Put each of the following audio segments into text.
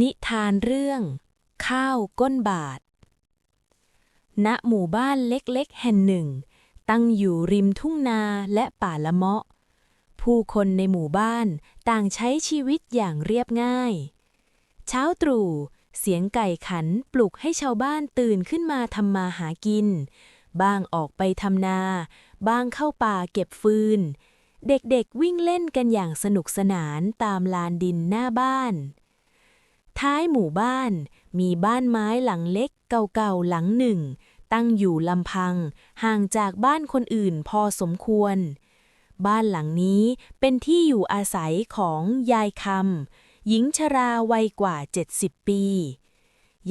นิทานเรื่อง ข้าวก้นบาท ณ หมู่บ้านเล็กๆ แห่งหนึ่ง ตั้งอยู่ริมทุ่งนาและป่าละเมาะ ผู้คนในหมู่บ้านต่างใช้ชีวิตอย่างเรียบง่าย เช้าตรู่เสียงไก่ขันปลุกให้ชาวบ้านตื่นขึ้นมาทำมาหากิน บ้างออกไปทำนา บ้างเข้าป่าเก็บฟืน เด็กๆวิ่งเล่นกันอย่างสนุกสนานตามลานดินหน้าบ้าน ท้ายหมู่บ้าน มีบ้านไม้หลังเล็กเก่าๆหลังหนึ่ง ตั้งอยู่ลำพัง ห่างจากบ้านคนอื่นพอสมควร บ้านหลังนี้เป็นที่อยู่อาศัยของยายคำหญิงชราวัยกว่า 70 ปี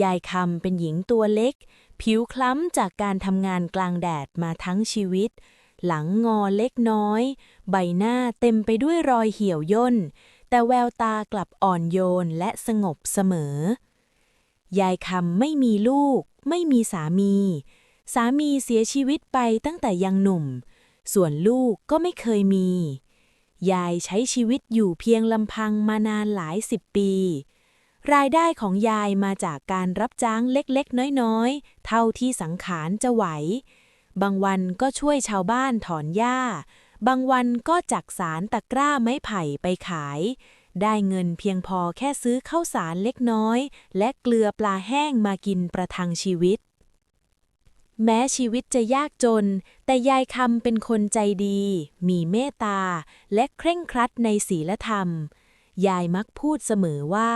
ยายคำเป็นหญิงตัวเล็ก ผิวคล้ำจากการทำงานกลางแดดมาทั้งชีวิต หลังงอเล็กน้อย ใบหน้าเต็มไปด้วยรอยเหี่ยวย่น แต่แววตากลับอ่อนโยนและสงบเสมอ ยายคำไม่มีลูก ไม่มีสามี สามีเสียชีวิตไปตั้งแต่ยังหนุ่ม ส่วนลูกก็ไม่เคยมี ยายใช้ชีวิตอยู่เพียงลำพังมานานหลายสิบปี รายได้ของยายมาจากการรับจ้างเล็กๆ น้อยๆ เท่าที่สังขารจะไหว บางวันก็ช่วยชาวบ้านถอนหญ้า บางวันก็จักสารตะกร้าไม้ไผ่ไปขาย ได้เงินเพียงพอแค่ซื้อข้าวสารเล็กน้อย และเกลือปลาแห้งมากินประทังชีวิต แม้ชีวิตจะยากจน แต่ยายคำเป็นคนใจดี มีเมตตา และเคร่งครัดในศีลธรรม ยายมักพูดเสมอว่า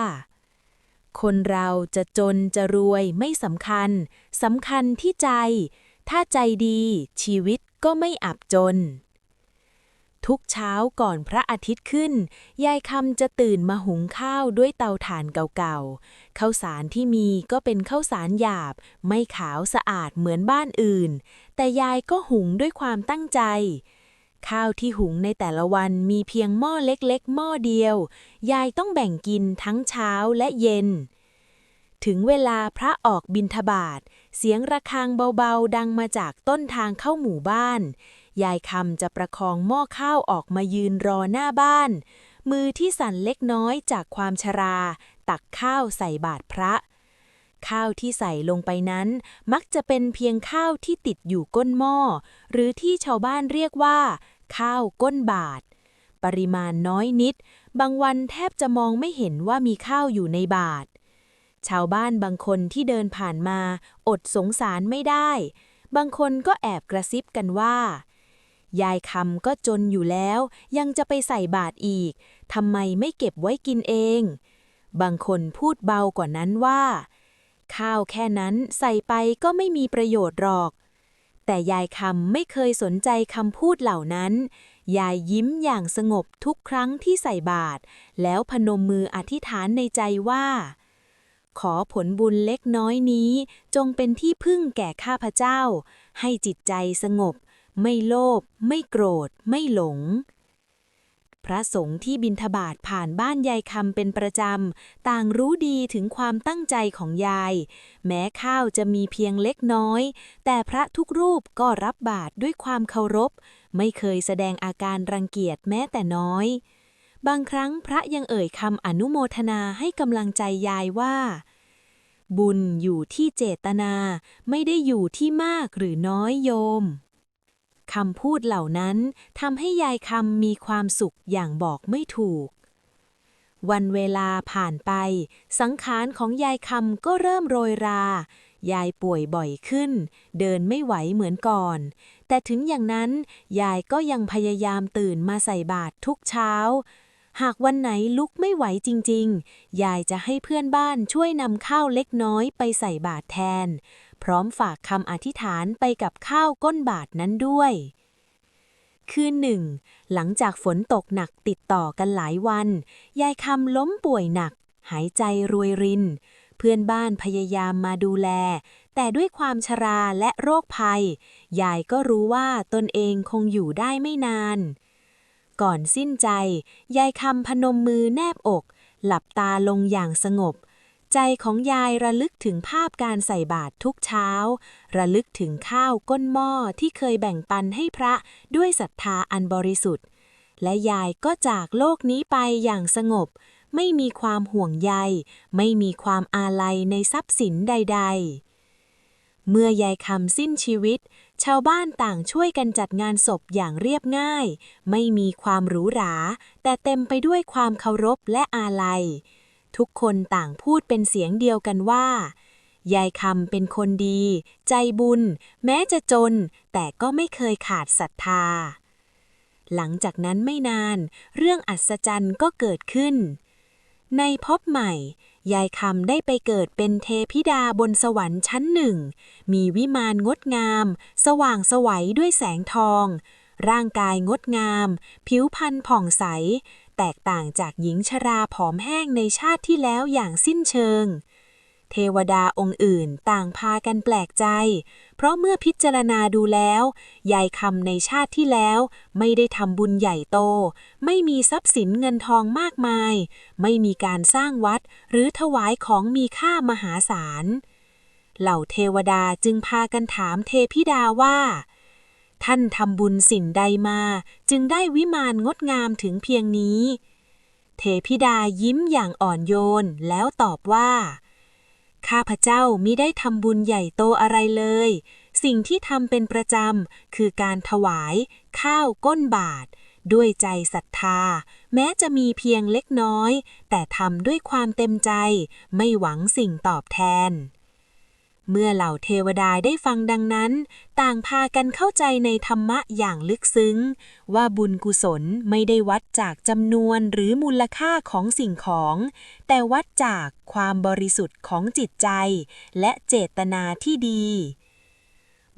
คนเราจะจนจะรวยไม่สำคัญสำคัญที่ใจ ถ้าใจดีชีวิตก็ไม่อับจน ทุกเช้าก่อนพระอาทิตย์ขึ้น ยายคำจะตื่นมาหุงข้าวด้วยเตาถ่านเก่าๆ ข้าวสารที่มีก็เป็นข้าวสารหยาบ ไม่ขาวสะอาดเหมือนบ้านอื่น แต่ยายก็หุงด้วยความตั้งใจ ข้าวที่หุงในแต่ละวันมีเพียงหม้อเล็กๆ หม้อเดียว ยายต้องแบ่งกินทั้งเช้าและเย็น ถึงเวลาพระออกบิณฑบาตเสียงระฆังเบาๆ ดังมาจากต้นทางเข้าหมู่บ้าน ยายคำจะประคองหม้อข้าวออกมายืนรอหน้าบ้าน มือที่สั่นเล็กน้อยจากความชรา ตักข้าวใส่บาตรพระ ข้าวที่ใส่ลงไปนั้น มักจะเป็นเพียงข้าวที่ติดอยู่ก้นหม้อ หรือที่ชาวบ้านเรียกว่า ข้าวก้นบาท ปริมาณน้อยนิด บางวันแทบจะมองไม่เห็นว่ามีข้าวอยู่ในบาทชาวบ้านบางคนที่เดินผ่านมา อดสงสารไม่ได้ บางคนก็แอบกระซิบกันว่า ยายคำก็จนอยู่แล้ว ยังจะไปใส่บาตรอีกทำไมไม่เก็บไว้กินเอง บางคนพูดเบากว่านั้นว่า ข้าวแค่นั้นใส่ไปก็ไม่มีประโยชน์หรอก แต่ยายคำไม่เคยสนใจคำพูดเหล่านั้น ยายยิ้มอย่างสงบทุกครั้งที่ใส่บาตรแล้วพนมมืออธิษฐานในใจว่าขอผลบุญเล็กน้อยนี้จงเป็นที่พึ่งแก่ข้าพเจ้า ให้จิตใจสงบ ไม่โลภไม่โกรธ ไม่หลง พระสงฆ์ที่บิณฑบาตผ่านบ้านยายคำเป็นประจำ ต่างรู้ดีถึงความตั้งใจของยาย แม้ข้าวจะมีเพียงเล็กน้อย แต่พระทุกรูปก็รับบาตรด้วยความเคารพ ไม่เคยแสดงอาการรังเกียจแม้แต่น้อยบางครั้งพระยังเอ่ยคำอนุโมทนาให้กำลังใจยายว่า บุญอยู่ที่เจตนาไม่ได้อยู่ที่มากหรือน้อยโยม คำพูดเหล่านั้นทำให้ยายคำมีความสุขอย่างบอกไม่ถูก วันเวลาผ่านไป สังขารของยายคำก็เริ่มโรยรา ยายป่วยบ่อยขึ้น เดินไม่ไหวเหมือนก่อน แต่ถึงอย่างนั้น ยายก็ยังพยายามตื่นมาใส่บาตรทุกเช้า หากวันไหนลุกไม่ไหวจริง ๆ ยายจะให้เพื่อนบ้านช่วยนำข้าวเล็กน้อยไปใส่บาตรแทน พร้อมฝากคำอธิษฐานไปกับข้าวก้นบาทนั้นด้วย คืนหนึ่ง หลังจากฝนตกหนักติดต่อกันหลายวัน ยายคำล้มป่วยหนัก หายใจรวยริน เพื่อนบ้านพยายามมาดูแล แต่ด้วยความชราและโรคภัย ยายก็รู้ว่าตนเองคงอยู่ได้ไม่นาน ก่อนสิ้นใจ ยายคำพนมมือแนบอก หลับตาลงอย่างสงบ ใจของยายระลึกถึงภาพการใส่บาตรทุกเช้า ระลึกถึงข้าวก้นหม้อที่เคยแบ่งปันให้พระด้วยศรัทธาอันบริสุทธิ์ และยายก็จากโลกนี้ไปอย่างสงบ ไม่มีความห่วงใย ไม่มีความอาลัยในทรัพย์สินใด ๆเมื่อยายคำสิ้นชีวิต ชาวบ้านต่างช่วยกันจัดงานศพอย่างเรียบง่าย ไม่มีความหรูหรา แต่เต็มไปด้วยความเคารพและอาลัย ทุกคนต่างพูดเป็นเสียงเดียวกันว่า ยายคำเป็นคนดี ใจบุญ แม้จะจน แต่ก็ไม่เคยขาดศรัทธา หลังจากนั้นไม่นาน เรื่องอัศจรรย์ก็เกิดขึ้น ในภพใหม่ ยายคำได้ไปเกิดเป็นเทพิดาบนสวรรค์ชั้นหนึ่ง มีวิมานงดงาม สว่างไสวัยด้วยแสงทองร่างกายงดงาม ผิวพรรณผ่องใส แตกต่างจากหญิงชราผอมแห้งในชาติที่แล้วอย่างสิ้นเชิง เทวดาองค์อื่นต่างพากันแปลกใจ เพราะเมื่อพิจารณาดูแล้วยายคำในชาติที่แล้ว ไม่ได้ทำบุญใหญ่โต ไม่มีทรัพย์สินเงินทองมากมาย ไม่มีการสร้างวัดหรือถวายของมีค่ามหาศาล เหล่าเทวดาจึงพากันถามเทพิดาว่า ท่านทำบุญสิ่งใดมา จึงได้วิมานงดงามถึงเพียงนี้ เทพิดายิ้มอย่างอ่อนโยนแล้วตอบว่า ข้าพเจ้ามิได้ทำบุญใหญ่โตอะไรเลย สิ่งที่ทำเป็นประจำคือการถวาย ข้าวก้นบาท ด้วยใจศรัทธา แม้จะมีเพียงเล็กน้อย แต่ทำด้วยความเต็มใจ ไม่หวังสิ่งตอบแทน เมื่อเหล่าเทวดาได้ฟังดังนั้น ต่างพากันเข้าใจในธรรมะอย่างลึกซึ้ง ว่าบุญกุศลไม่ได้วัดจากจำนวนหรือมูลค่าของสิ่งของ แต่วัดจากความบริสุทธิ์ของจิตใจ และเจตนาที่ดี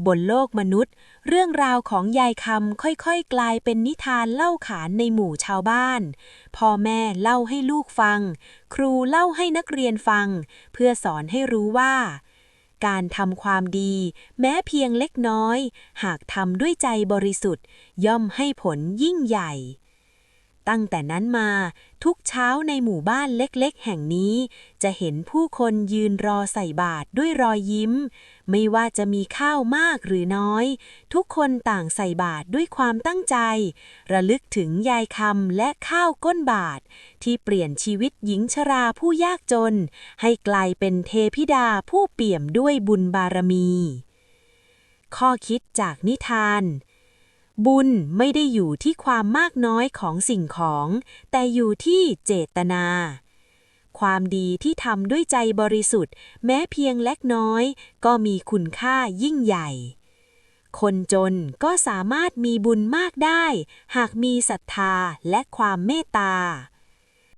บนโลกมนุษย์ เรื่องราวของยายคำค่อยๆ กลายเป็นนิทานเล่าขานในหมู่ชาวบ้าน พ่อแม่เล่าให้ลูกฟัง ครูเล่าให้นักเรียนฟัง เพื่อสอนให้รู้ว่า การทำความดี แม้เพียงเล็กน้อย หากทำด้วยใจบริสุทธิ์ ย่อมให้ผลยิ่งใหญ่ ตั้งแต่นั้นมา ทุกเช้าในหมู่บ้านเล็กๆ แห่งนี้ จะเห็นผู้คนยืนรอใส่บาตรด้วยรอยยิ้ม ไม่ว่าจะมีข้าวมากหรือน้อย ทุกคนต่างใส่บาตรด้วยความตั้งใจ ระลึกถึงยายคำและข้าวก้นบาตรที่เปลี่ยนชีวิตหญิงชราผู้ยากจน ให้กลายเป็นเทพิดาผู้เปี่ยมด้วยบุญบารมี ข้อคิดจากนิทาน บุญไม่ได้อยู่ที่ความมากน้อยของสิ่งของ แต่อยู่ที่เจตนา ความดีที่ทำด้วยใจบริสุทธิ์ แม้เพียงเล็กน้อย ก็มีคุณค่ายิ่งใหญ่ คนจนก็สามารถมีบุญมากได้ หากมีศรัทธาและความเมตตา